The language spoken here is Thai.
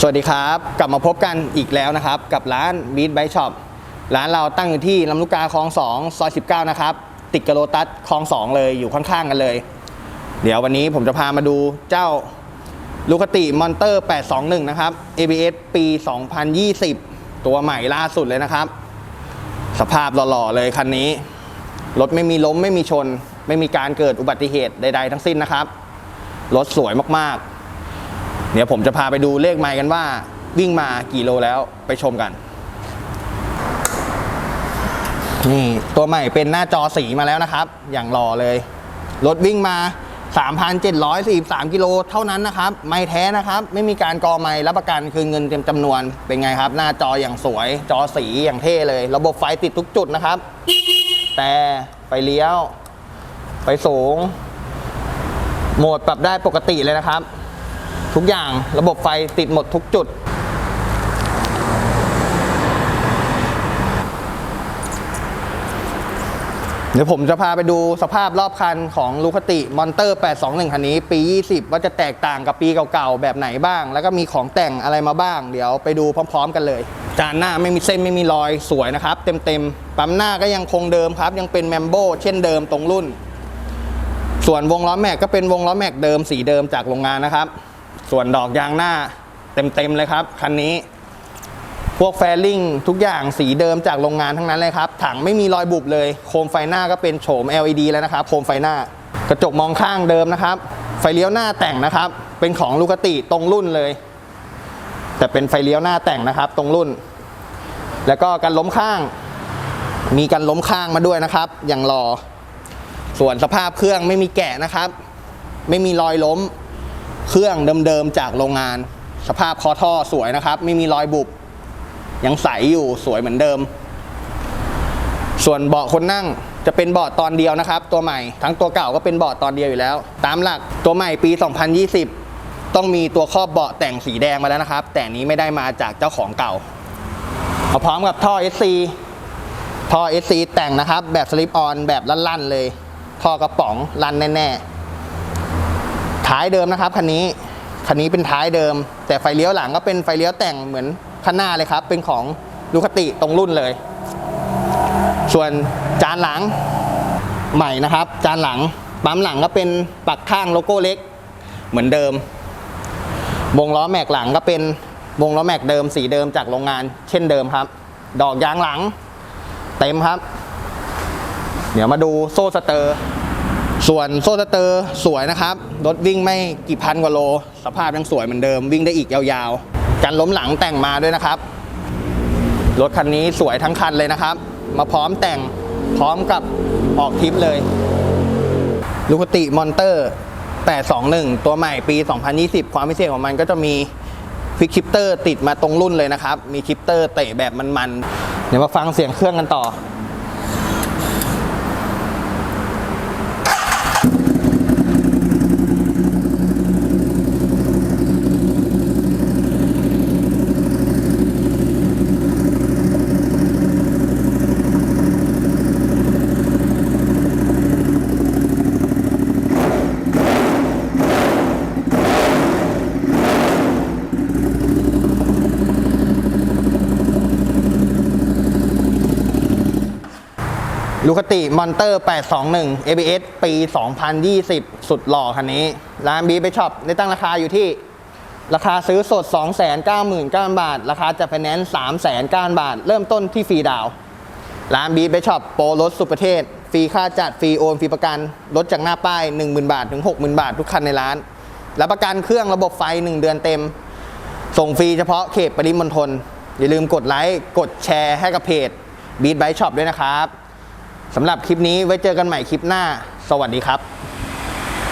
สวัสดีครับ กลับมาพบกันอีกแล้วนะครับ กับร้าน Beat Bike Shop ร้านเราตั้งอยู่ที่ลำลูกกาคลอง2ซอย19 นะครับ ติดกับโลตัสคลอง 2 เลยอยู่ข้างๆกันเลย เดี๋ยววันนี้ผมจะพามาดูเจ้าลูคติมอนเตอร์ 821 นะครับ ABS ปี 2020 ตัวใหม่ล่าสุดเลยนะครับ สภาพหล่อๆเลยคันนี้ รถไม่มีล้มไม่มีชน ไม่มีการเกิดอุบัติเหตุใดๆทั้งสิ้นนะครับ รถสวยมากๆ เดี๋ยวผมจะพาไปดูเลขไมล์กันว่า วิ่งมากี่โลแล้วไปชมกัน นี่ตัวใหม่เป็นหน้าจอสีมาแล้วนะครับ อย่างหล่อเลยรถวิ่งมา 3,743กิโลเท่านั้นนะครับ ไม่แท้นะครับ ไม่มีการกอไม่รับประกันคือเงินเต็มจำนวนเป็นไงครับ หน้าจออย่างสวย จอสีอย่างเท่เลย ระบบไฟติดทุกจุดนะครับ แต่ไฟเลี้ยว ไฟสูง โหมดปรับได้ปกติเลยนะครับ ทุกอย่างระบบไฟติดหมดทุกจุด เดี๋ยวผมจะพาไปดูสภาพรอบคันของลูคติมอนเตอร์ 821 คันนี้ ปี 20 ว่าจะแตกต่างกับปีเก่าๆ แบบไหนบ้าง แล้วก็มีของแต่งอะไรมาบ้าง เดี๋ยวไปดูพร้อม ๆ กันเลย จานหน้าไม่มีเส้นไม่มีรอยสวยนะครับ เต็มๆ ปั๊มหน้าก็ยังคงเดิมครับ ยังเป็นแมมโบเช่นเดิมตรงรุ่นส่วนวงล้อแม็กก็เป็นวงล้อแม็กเดิมสีเดิมจากโรงงานนะครับ ส่วนดอกยางหน้าเต็มๆเลยครับคันนี้ พวกแฟลิงทุกอย่างสีเดิมจากโรงงานทั้งนั้นเลยครับ ถังไม่มีรอยบุบเลย โคมไฟหน้าก็เป็นโฉม LED แล้วนะครับ โคมไฟหน้ากระจกมองข้างเดิมนะครับ ไฟเลี้ยวหน้าแต่งนะครับ เป็นของลูกติตรงรุ่นเลย แต่เป็นไฟเลี้ยวหน้าแต่งนะครับ ตรงรุ่น แล้วก็กันล้มข้าง มีกันล้มข้างมาด้วยนะครับ อย่างรอ ส่วนสภาพเครื่องไม่มีแกะนะครับ ไม่มีรอยล้ม เครื่องเดิมๆจากโรงงาน สภาพคอท่อสวยนะครับ ไม่มีรอยบุบ ยังใสอยู่สวยเหมือนเดิม ส่วนเบาะคนนั่งจะเป็นเบาะตอนเดียวนะครับ ตัวใหม่ทั้งตัวเก่าก็เป็นเบาะตอนเดียวอยู่แล้ว ตามหลักตัวใหม่ปี 2020 ต้องมีตัวครอบเบาะแต่งสีแดงมาแล้วนะครับ แต่นี้ไม่ได้มาจากเจ้าของเก่าเอาพร้อมกับท่อ SC ท่อ SC แต่งนะครับ แบบสลิปออนแบบลั่นๆเลย ท่อกระป๋องลั่นแน่ๆ ท้ายเดิมนะครับคันนี้คันนี้เป็นท้ายเดิม แต่ไฟเลี้ยวหลังก็เป็นไฟเลี้ยวแต่งเหมือนคันหน้าเลยครับ เป็นของลูคติตรงรุ่นเลย ส่วนจานหลังใหม่นะครับ จานหลังปั๊มหลังก็เป็นปักข้างโลโก้เล็ก เหมือนเดิม วงล้อแม็กหลังก็เป็นวงล้อแม็กเดิมสีเดิมจากโรงงาน เช่นเดิมครับ ดอกยางหลัง เต็มครับ เดี๋ยวมาดูโซ่สเตอร์ ส่วนโซ่สเตอร์สวยนะครับ รถวิ่งไม่กี่พันกว่าโล สภาพยังสวยเหมือนเดิมวิ่งได้อีกยาวๆ กันล้มหลังแต่งมาด้วยนะครับ รถคันนี้สวยทั้งคันเลยนะครับ มาพร้อมแต่งพร้อมกับออกทริปเลยลูคติมอนเตอร์ 821 ตัวใหม่ปี 2020 ความพิเศษของมันก็จะมีฟิกชิปเตอร์ติดมาตรงรุ่นเลยนะครับ มีชิปเตอร์เตะแบบมันๆ เดี๋ยวมาฟังเสียงเครื่องกันต่อ ลูคติมอนเตอร์ 821 ABS ปี 2020 สุดหล่อคันนี้ ร้านบีไปช็อปได้ตั้งราคาอยู่ที่ ราคาซื้อสด 299,000 บาท ราคาจัดไฟแนนซ์3,900 บาท เริ่มต้นที่ฟรีดาว ร้านบีไปช็อปโปรรถสุประเทศ ฟรีค่าจัด ฟรีโอน ฟรีประกัน รถจากหน้าป้าย 10,000 บาท ถึง 60,000 บาท ทุกคันในร้าน รับประกันเครื่องระบบไฟ 1 เดือนเต็ม ส่งฟรีเฉพาะเขตปริมณฑล อย่าลืมกดไลค์ กดแชร์ให้กับเพจบีทไบช็อปด้วยนะครับ สำหรับคลิปนี้ไว้เจอกันใหม่คลิปหน้า สวัสดีครับ